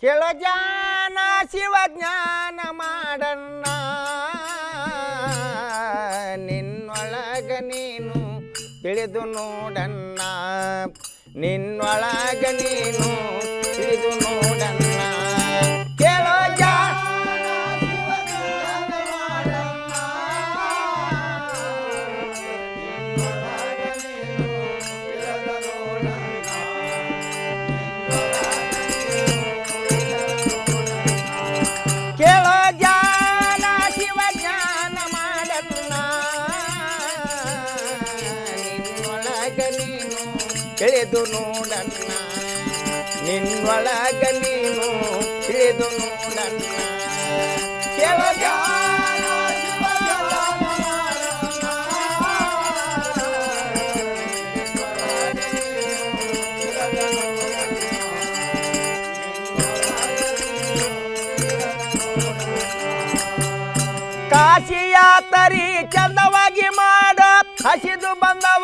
ಕೇಳೋ ಜ್ಞಾನ ಶಿವಜ್ಞಾನ ಮಾಡಣ್ಣ. ನಿನ್ನೊಳಗ ನೀನು ತಿಳಿದು ನೋಡಣ್ಣ. ನಿನ್ನೊಳಗ ನೀನು ತಿಳಿದು ನೋಡಣ್ಣ ನಿನ್ನೊಳಗ ನೀನು ತಿಳಿದು ನೋಡಣ್ಣ ಕೆಳಗ ನೀನು. ಕಾಶಿಯಾತರಿ ಚಂದವಾಗಿ ಮಾಡ ಹಸಿದು ಬಂದವರಿಗೆ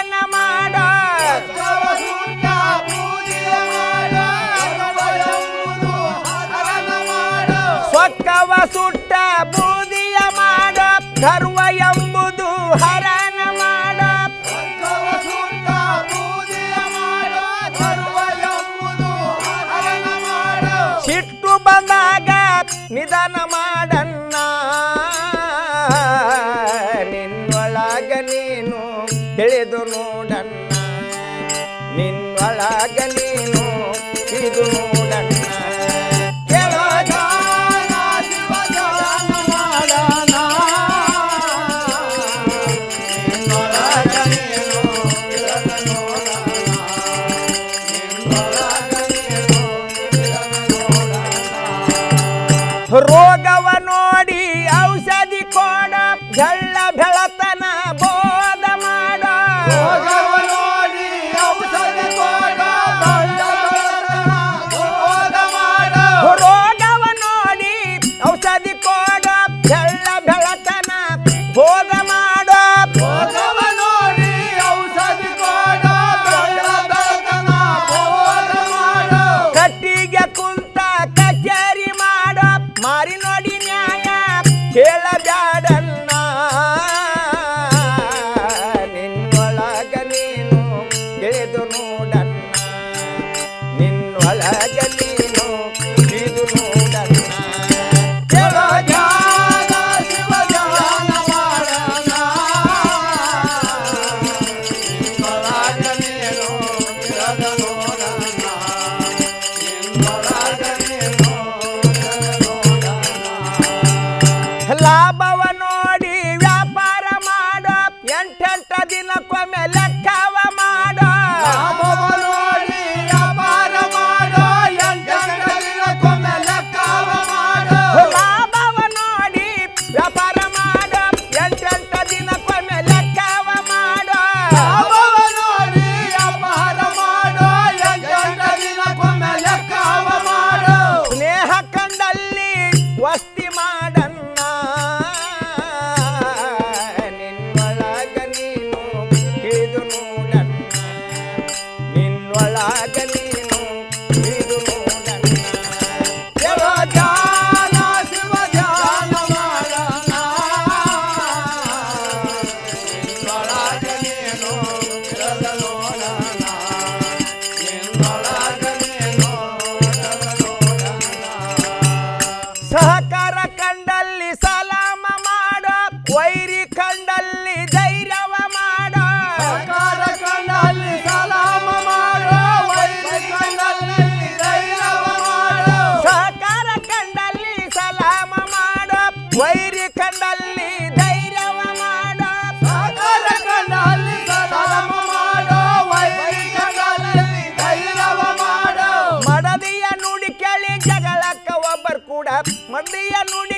ಬಂದಾಗ ನಿಧಾನ ಮಾಡಣ್ಣ. ನಿನ್ನೊಳಗ ನೀನು ತಿಳಿದು ನೋಡನ್ನ ನಿನ್ನೊಳಗ ನೀನು ತಿಳಿದು ಕಣ್ಣಲ್ಲಿ ಧೈರ್ಯವ ಮಾಡೋ ಸಾಗರ ಕಣ್ಣಲ್ಲಿ ಸದನವ ಮಾಡೋ ವೈರಿಯ ಕಣ್ಣಲ್ಲಿ ಧೈರ್ಯವ ಮಾಡೋ. ಮಡದಿಯ ನುಡಿ ಕೇಳಿ ಜಗಳಕ್ಕ ಒಬ್ಬರು ಕೂಡ ಮಡದಿಯ ನುಡಿ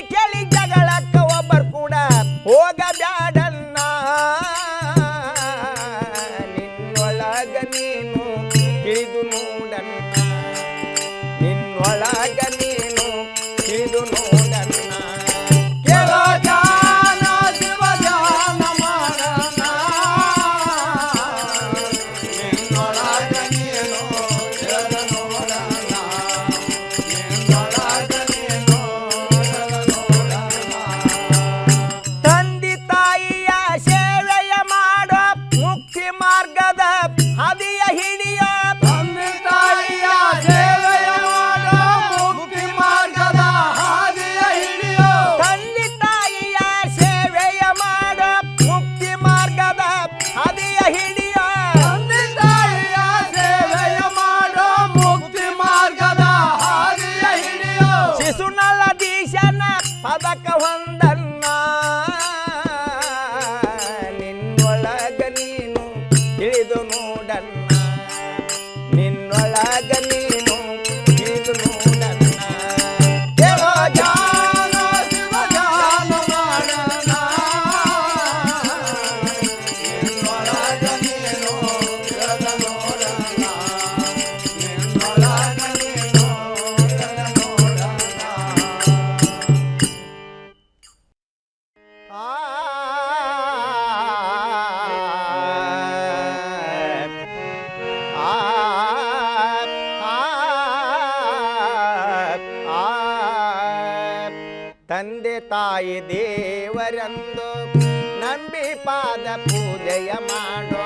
ಪೂಜೆಯ ಮಾಡೋ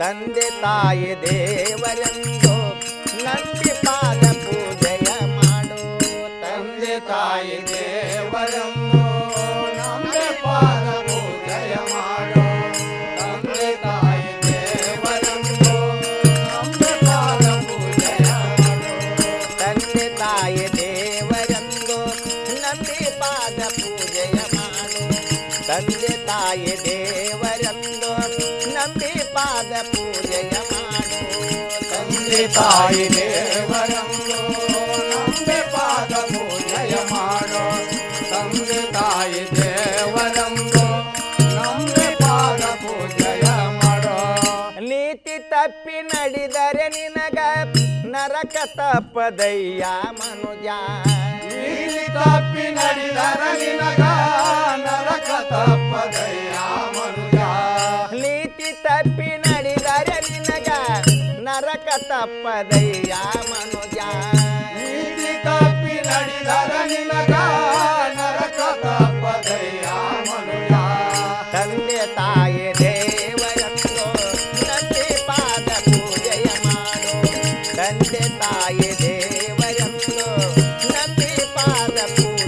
ತಂದೆ ತಾಯಿ ದೇವರೆಂದು ನಂಬಿ ಪಾದ ಪೂಜೆಯ ಮಾಡು ತಂದೆ ತಾಯಿ ದೇವರೆಂದು ನಂಬಿ ಪಾದ ಪೂಜೆಯ ಮಾಡು ತಂದೆ ತಾಯಿ ದೇವರೆಂದು ನಂಬಿ ಪಾದ ಪೂಜೆಯ ಮಾಡು ತಂದೆ ತಾಯಿ ದೇವರೆಂದು ನಂಬಿ ಪಾದ ಪೂಜೆಯ ಮಾಡು ತಂದೆ ತಾಯಿ ದೇವರೆಂದು ನಂಬಿ ಪಾದ ಪೂಜೆಯ ಮಾಡು ತಂದೆ ತಾಯಿ ದೇವರೆಂದು ನಂಬಿ ಪಾದ ಪೂಜೆಯ ಮಾಡು ತಂದೆ ತಾಯಿ ದೇವರೆಂದು ನಂಬಿ ಪಾದ ಪೂಜೆಯ ಮಾಡು ನೀತಿ ತಪ್ಪಿ ನಡೆದರೆ ನಿನಗ ನರಕ ತಪ್ಪದಯ್ಯ ಮನುಜ ನೀತಿ ತಪ್ಪಿ ನಡೆದರ ನಿನಗ ನರಕ ತಪ್ಪದಯ್ಯ ಮನುಜ ನೀತಿ ತಪ್ಪಿ ನಡೆದರೆ ನಿನಗ ನರಕ ತಪ್ಪದಯ್ಯ ಮನುಜ ನೀತಿ ತಪ್ಪಿ ನಡೆದರ ನಿನಗ ನರಕ ತಪ್ಪದಯ್ಯ ಮನುಜ ತಂದೆ ತಾಯಿ ದೇವರನ್ನು ನಂಬಿ ಪಾದ ಪೂಜೆಯ ಮಾಡು ತಂದೆ ತಾಯಿ ದೇವರನ್ನು ನಂಬಿ ಪಾದ ಪೂಜೆಯ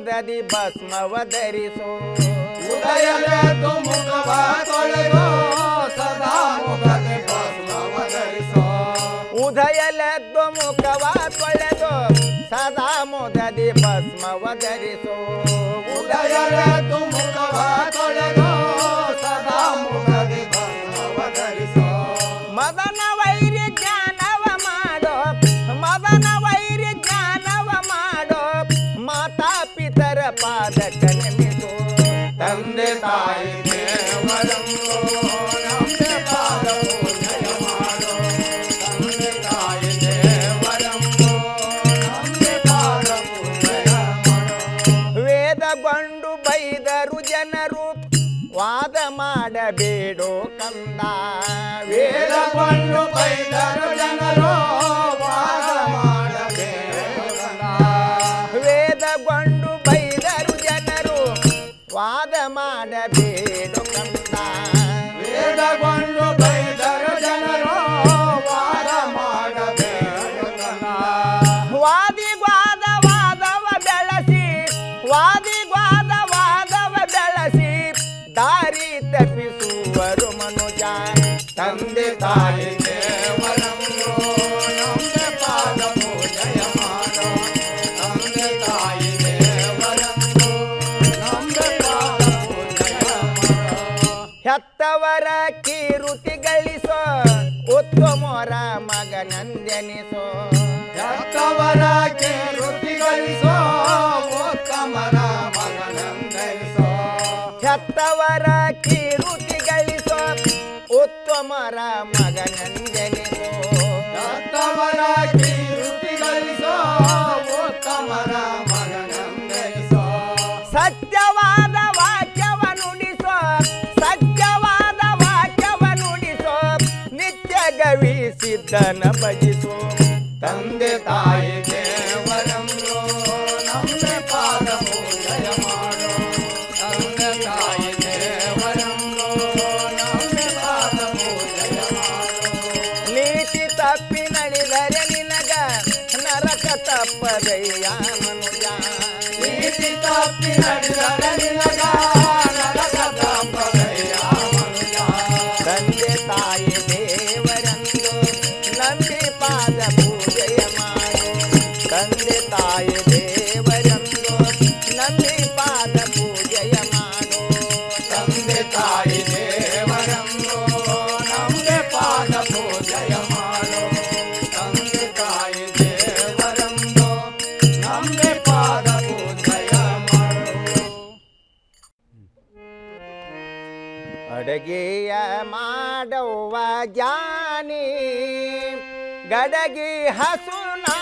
ಮುದದಿ ಭಸ್ಮವ ಧರಿಸು. ಉದಯಲೆದ್ದು ಮುಖವ ತೊಳೆದು ಸದಾ ಮುಖದೆ ಭಸ್ಮವ ಧರಿಸೋ. ಉದಯಲೆದ್ದು ಮುಖವ ತೊಳೆದು ಸದಾ ಮುದದಿ ಭಸ್ಮವ ಧರಿಸು. ಉದಯಲೆದ್ದು ಮುಖವ ತೊಳೆದು ತಂದೆ ತಾಯಿ ದೇವರನ್ನು ನಮ್ದೆ ಪಾದ ಪೂಜೆಯ ಮಾಡು ತಂದೆ ತಾಯಿ ದೇವರನ್ನು ನಮ್ದೆ ಪಾದ ಪೂಜೆಯ ಮಾಡು ವೇದಗೊಂಡು ಬೈದರು ಜನರು ವಾದ ಮಾಡಬೇಡೋ ಕಂದ ವೇದಕೊಂಡು ಬೈದರು ಜನರು ಕುಮೋರ ಮಗ ನಂದನಿಸೋ ರಕ್ಕವರ ಕೇರುತಿಗಳಿಸೋ ಕಮರ ಮಗ ನಂದನಿಸೋ ಹೆತ್ತವರ ಕೀರುತಿಗಳಿಸೋ ಉತ್ತಮರ ಮಗ ನಂದ ಇದ್ದನ ಭಜಿಸೋ ತಂದೆ ತಾಯಿ ದೇವರನ್ನು ನಮ್ಮ ಪಾದ ಪೂಜಯ ಮಾಡೋ ತಂದೆ ತಾಯಿ ದೇವರನ್ನು ನಮ್ಮ ಪಾದ ಪೂಜಯ ಮಾಡೋ ನೀತಿ ತಪ್ಪಿ ನಡೆದರೆ ನಿನಗ ನರಕ ತಪ್ಪದಯ್ಯ ಮನುಜ ನೀತಿ ತಪ್ಪಿ ನಡೆದರೆ ನಿನಗ ಗಡಗಿ ಹಸುನಾ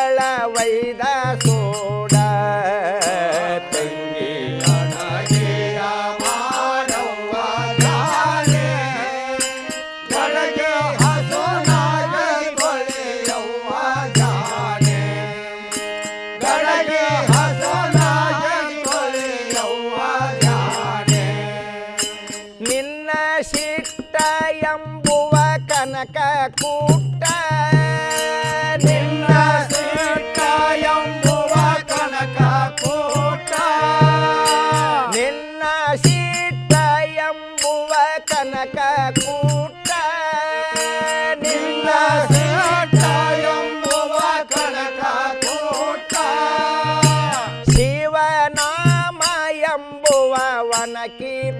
ಗಳ ವೈದ ಸೋಡ ತಂಗಿ ನಿನ್ನ ಶಿಟ್ಟ ಎಂಬುವ ಕನಕ ಕೂ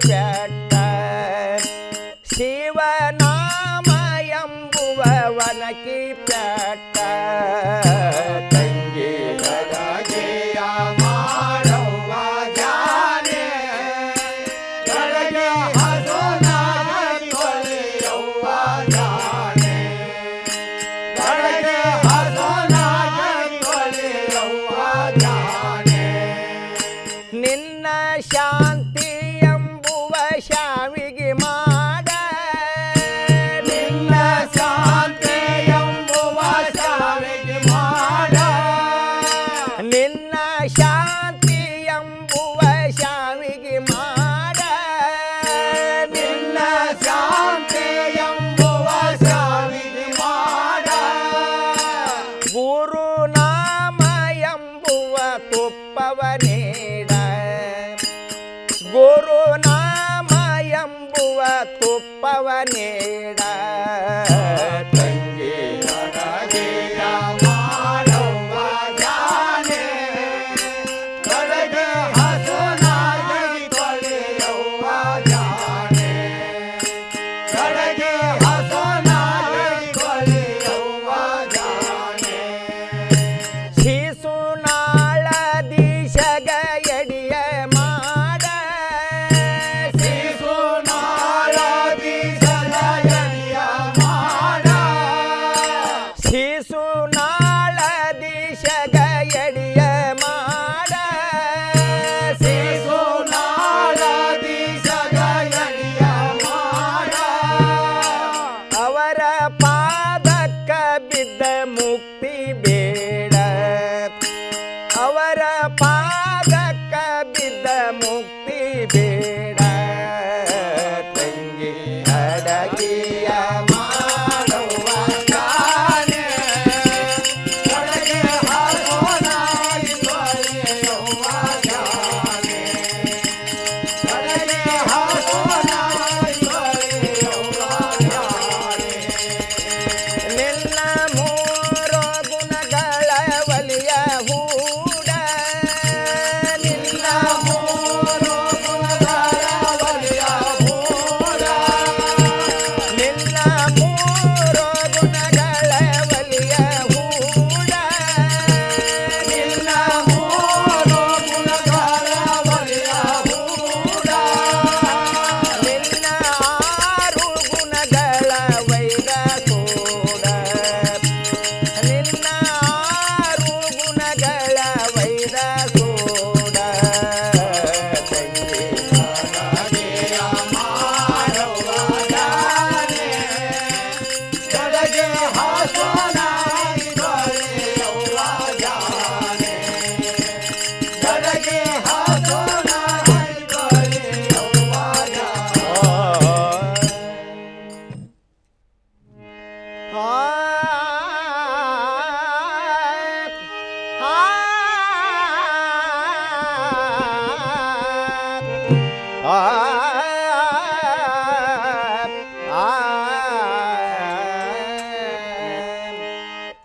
ಬೆಟ್ಟ ಶಿವನಾಮ ಎಂಬುವ ವನಕಿ ಗುರುನಾಮಯಂಬುವ ತುಪ್ಪವನೇಡ ಗುರುನಾಮಯಂಬುವ ತುಪ್ಪವನೇಡ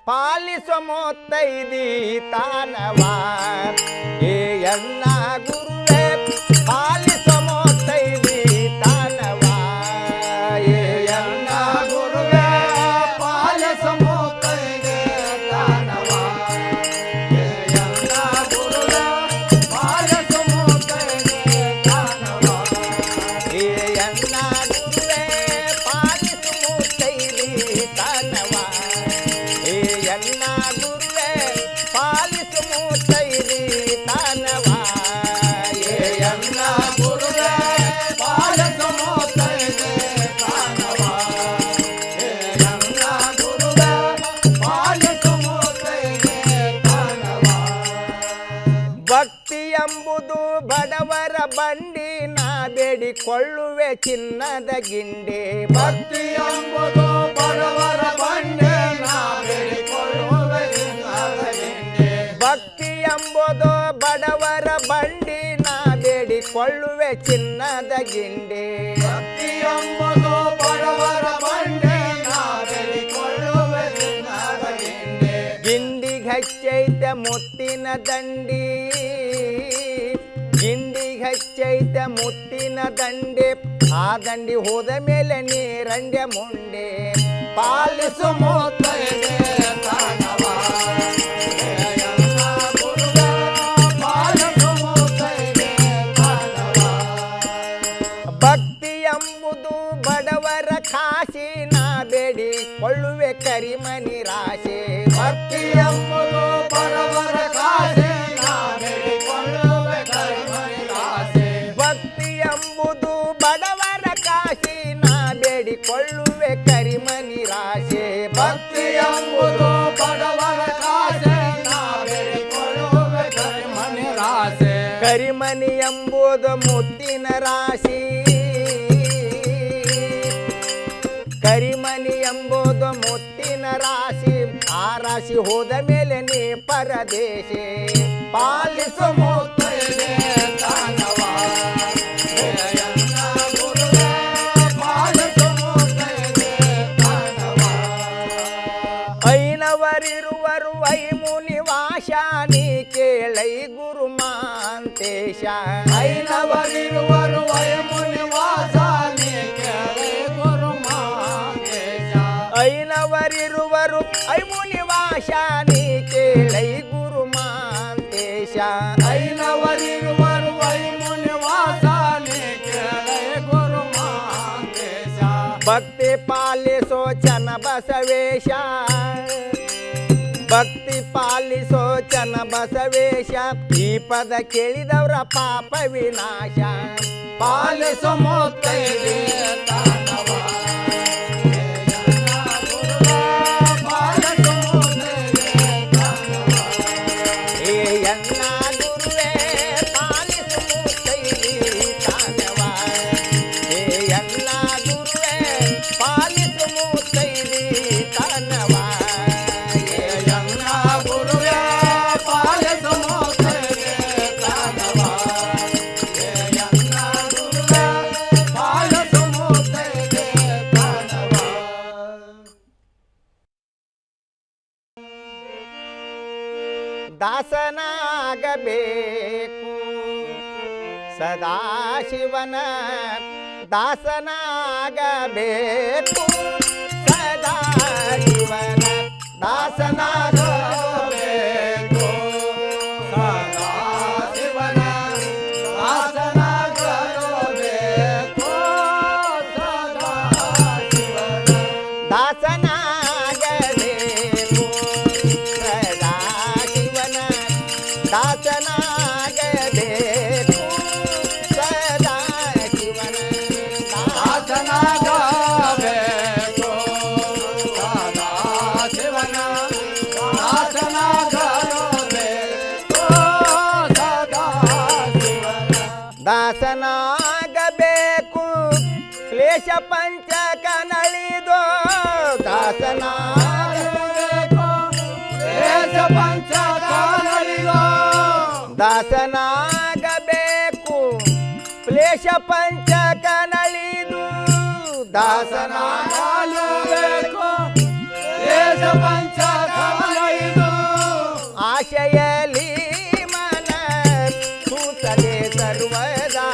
ಪಾಲಿಸೋ ಮೊತ್ತೈದಿ ತಾನವ ಏ ಎನ್ನಾಗು ಭಕ್ತಿ ಬಡವರ ಬಂಡಿ ಚಿನ್ನದ ಗಿಂಡಿ. ಭಕ್ತಿ ಎಂಬುದು ಬಡವರ ಬಂಡಿ ಭಕ್ತಿ ಎಂಬುದು ಬಡವರ ಬಂಡಿ, ನಾ ಬೇಡಿಕೊಳ್ಳುವೆ ಚಿನ್ನದ ಗಿಂಡಿ. ಭಕ್ತಿ ಎಂಬ ಹಚ್ಚೈತೆ ಮುತ್ತಿನ ದಂಡಿ. ಗಿಂಡಿ ಹಚ್ಚೈತೆ ಮುತ್ತಿನ ದಂಡೆ. ಆ ದಂಡಿ ಹೋದ ಮೇಲೆ ನೀರಂಡೆ ಮುಂಡೆ. ಪಾಲಿಸು ಮುತ್ತೈದೆ ಭಕ್ತಿ ಎಂಬುದು ಬಡವರ ಕಾಶಿನ ಬೇಡಿ. ಕೊಳ್ಳುವೆ ಕರಿಮನಿ ಕರಿಮನಿ ಎಂಬುದು ಮುತ್ತಿನ ರಾಶಿ. ಕರಿಮನಿ ಎಂಬುದು ಮುತ್ತಿನ ರಾಶಿ. ಆ ರಾಶಿ ಹೋದ ಮೇಲೆ ನೀ ಪರದೇಶಿ. ಪಾಲಿಸು ಐನವರಿರುವರು ಐ ಮುನಿವಾಶ ನೀ ಕೇಳೈ ಗುರು देशा आईला वरीवर वयमुन वासाने केळे गुरुमांगेशा आईला वरीवर ऐमुन वाशाने केळे गुरुमांगेशा आईला वरीवर वयमुन वासाने केळे गुरुमांगेशा भक्ती पाले सोचन बसवेशा भक्ती पाली ಚನ ಬಸವೇಶ ಈ ಪದ ಕೇಳಿದವರ ಪಾಪ ವಿನಾಶ. ಪಾಲಿಸು ಮುತ್ತೈದೆ ಏ ಎನ್ನ कलश पंच कनळी दासना घालू बेको देश पंच कनळी आशयली मन सुचले सर्वदा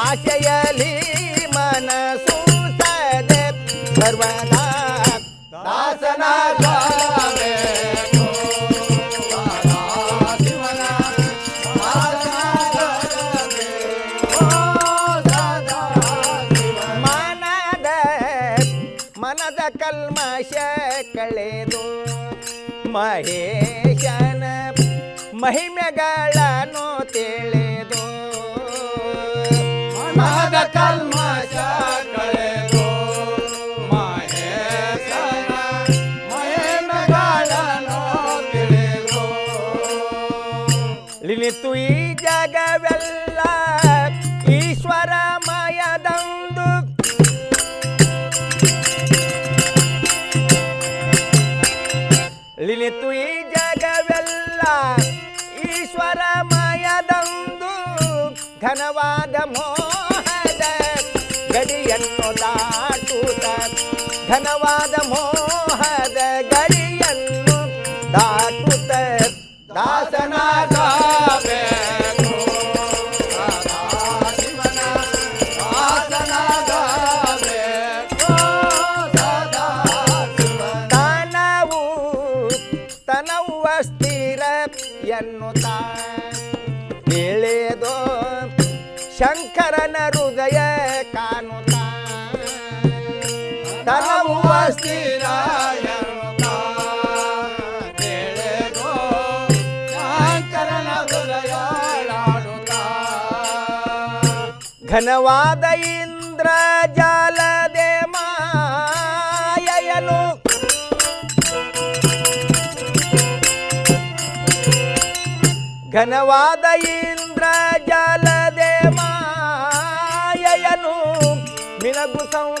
आशयली मन सुचले सर्वदा ಮಹೇಶನ ಮಹಿಮೆಗಳನ್ನು ತಿಳಿದು. ಮನದ ಕಲ್ಮಶ ಮಹೇಶನ ಮಹಿಮೆಗಳನ್ನು ತಿಳಿದು. ಲಿನಿತು ಈ ಜಗವೆಲ್ಲ ಈಶ್ವರಮಯದಂದು ಘನವಾದ ಮೋಹದ ಗಡಿಯನ್ನು ದಾಟುತ್ತ ದಾಸನಾಗಬೇಕು ಘನವಾದ ಇಂದ್ರ ಜಾಲದೆ ಮಾಯನು ಘನವಾದ ಇಂದ್ರ ಜಾಲದೆ ಮಾಯನು ಮಿನಗು ಸಂಸಾರದ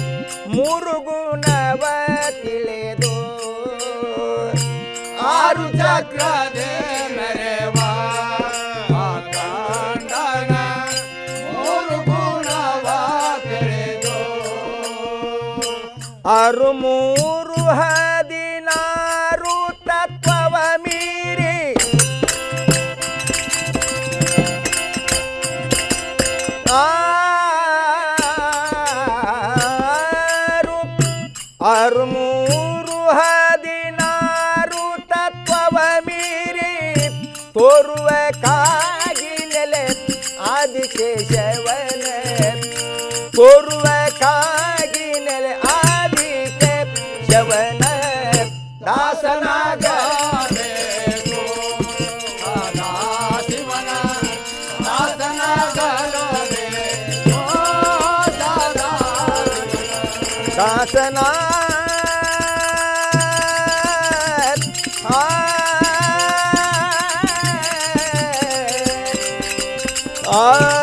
ಮುರುಗುಣವ ತಿಳಿದು ಆರು ಚಕ್ರದ ಮೆರೆವ ಅರು ಮೂರು ಹ ತೋರುವ ಕಾಗಿನೆಲೆ ಆದಿಕೇಶವನ ದಾಸನಾಗ ಬೇಕು ಸದಾ ಶಿವನ ದಾಸನಾಗಲಬೇಕು ಸದಾ ದಾಸನ ದಾಸನಾಗ